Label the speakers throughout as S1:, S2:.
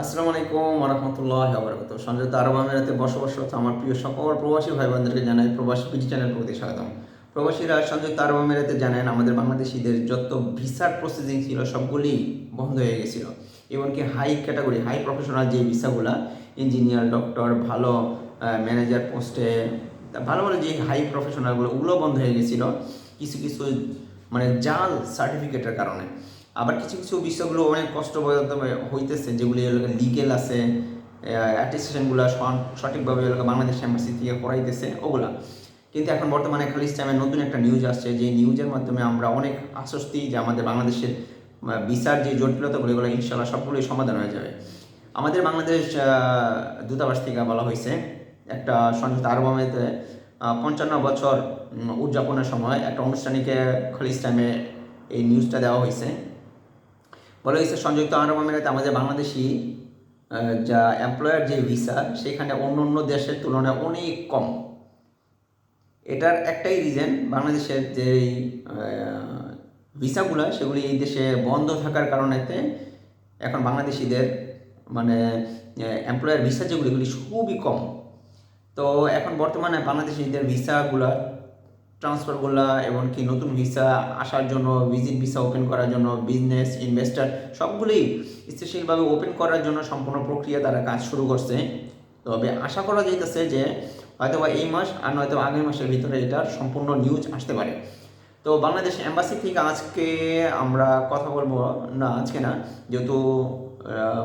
S1: আসসালামু আলাইকুম রহমতুল্লাহ আবরকত সংযুক্ত আরব আমিরাতে বসবাসরত আমার প্রিয় সকল প্রবাসী ভাই বোনদেরকে জানাই প্রবাসী পিটি চ্যানেল প্রতি স্বাগতম। প্রবাসীরা সংযুক্ত আরব আমিরাতে জানেন, আমাদের বাংলাদেশিদের যত ভিসার প্রসেসিং ছিল সবগুলি বন্ধ হয়ে গেছিল। এমনকি হাই ক্যাটাগরি হাই প্রফেশনাল যে ভিসাগুলা ইঞ্জিনিয়ার ডক্টর ভালো ম্যানেজার পোস্টে ভালো ভালো যে হাই প্রফেশনালগুলো ওগুলো বন্ধ হয়ে গেছিল। কিছু কিছু মানে জাল সার্টিফিকেটের কারণে। আবার কিছু কিছু বিষয়গুলো অনেক কষ্ট হইতেছে, যেগুলি লিগেল আছে অ্যাটেস্টেশনগুলো সঠিকভাবে এলাকা বাংলাদেশ এম্বাসি থেকে করাইতেছে, ওগুলা। কিন্তু এখন বর্তমানে টাইমে নতুন একটা নিউজ আসছে, যে নিউজের মাধ্যমে আমরা অনেক আশ্বস্তি যে আমাদের বাংলাদেশের বিচার যে জটিলতাগুলো, এগুলো ইনশাল্লাহ সবগুলোই সমাধান হয়ে যাবে। আমাদের বাংলাদেশ দূতাবাস থেকে বলা হয়েছে, একটা সংযুক্ত আরব আমিরাতে পঞ্চান্ন বছর উদযাপনের সময় একটা অনুষ্ঠানিকে টাইমে এই নিউজটা দেওয়া হয়েছে। বলা হয়েছে সংযুক্ত আরব আমিরাতে আমাদের বাংলাদেশি যা এমপ্লয়ার যে ভিসা সেখানে অন্য অন্য দেশের তুলনায় অনেক কম। এটার একটাই রিজন বাংলাদেশের যে ভিসাগুলো সেগুলি এই দেশে বন্ধ থাকার কারণেতে এখন বাংলাদেশিদের মানে এমপ্লয়ার ভিসা যেগুলি খুবই কম। তো এখন বর্তমানে বাংলাদেশিদের ভিসাগুলা ট্রান্সফারগুলা এমনকি নতুন ভিসা আসার জন্য ভিজিট ভিসা ওপেন করার জন্য বিজনেস ইনভেস্টার সবগুলোই স্থিতিশীলভাবে ওপেন করার জন্য সম্পূর্ণ প্রক্রিয়া তারা কাজ শুরু করছে। তবে আশা করা যাইতেছে যে হয়তো বা এই মাস আর নয়তো আগামী মাসের ভিতরে এটার সম্পূর্ণ নিউজ আসতে পারে। তো বাংলাদেশ এম্বাসি থেকে আজকে আমরা কথা বলব, না, আজকে না, যেহেতু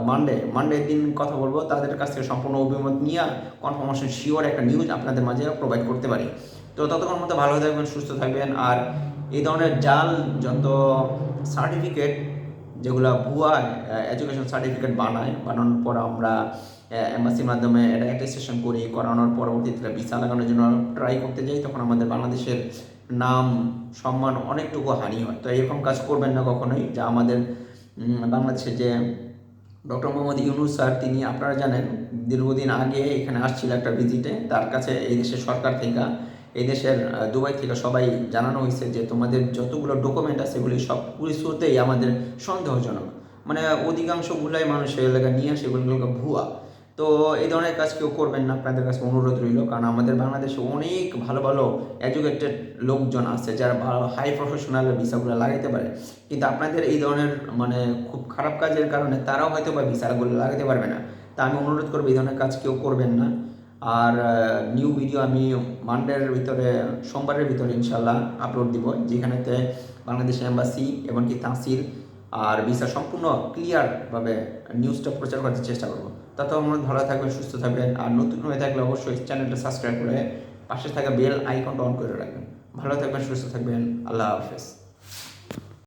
S1: মানডে মানডের দিন কথা বলব, তাদের কাছ থেকে সম্পূর্ণ অভিমত নিয়ে কনফার্মেশন শিওর একটা নিউজ আপনাদের মাঝে প্রোভাইড করতে পারি। তো ততক্ষণ মতো ভালো থাকবেন সুস্থ থাকবেন। আর এই ধরনের জাল যত সার্টিফিকেট যেগুলো ভুয়া এডুকেশন সার্টিফিকেট বানায় বানানোর পর আমরা এম্বাসির মাধ্যমে এটা অ্যাটেস্টেশন করি করানোর পরবর্তীতে ভিসা লাগানোর জন্য ট্রাই করতে যাই তখন আমাদের বাংলাদেশের নাম সম্মান অনেকটুকু হানি হয়। তো এরকম কাজ করবেন না কখনোই যা আমাদের উম, বাংলাদেশের যে ডক্টর মোহাম্মদ ইউনুস স্যার তিনি আপনারা জানেন দীর্ঘদিন আগে এখানে আসছিল একটা ভিজিটে তার কাছে এই দেশের সরকার থেকে এই দেশের দুবাই থেকে সবাই জানানো হয়েছে যে তোমাদের যতগুলো ডকুমেন্ট আছে সেগুলি সব কিছুতেই আমাদের সন্দেহজনক। মানে অধিকাংশগুলাই মানুষ এলাকা নিয়ে আসে এগুলোকে ভুয়া। তো এই ধরনের কাজ কেউ করবেন না, আপনাদের কাছে অনুরোধ রইল, কারণ আমাদের বাংলাদেশে অনেক ভালো ভালো এডুকেটেড লোকজন আছে যারা ভালো হাই প্রফেশনাল ভিসাগুলো লাগাইতে পারে। কিন্তু আপনাদের এই ধরনের মানে খুব খারাপ কাজের কারণে তারাও হয়তো বা ভিসাগুলো লাগাতে পারবে না। তা আমি অনুরোধ করব, এই ধরনের কাজ কেউ করবেন না। আর নিউ ভিডিও আমি মানডের ভিতরে, সোমবারের ভিতরে ইনশাল্লাহ আপলোড দিব, যেখানেতে বাংলাদেশ এম্বাসি এমনকি তাহসিল আর ভিসা সম্পূর্ণ ক্লিয়ারভাবে নিউজটা প্রচার করার চেষ্টা করব। তত আমরা ভালো থাকবেন, সুস্থ থাকবেন আর নতুন হয়ে থাকলে অবশ্যই চ্যানেলটা সাবস্ক্রাইব করে পাশে থাকা বেল আইকনটা অন করে রাখবেন। ভালো থাকবেন, সুস্থ থাকবেন, আল্লাহ হাফেজ।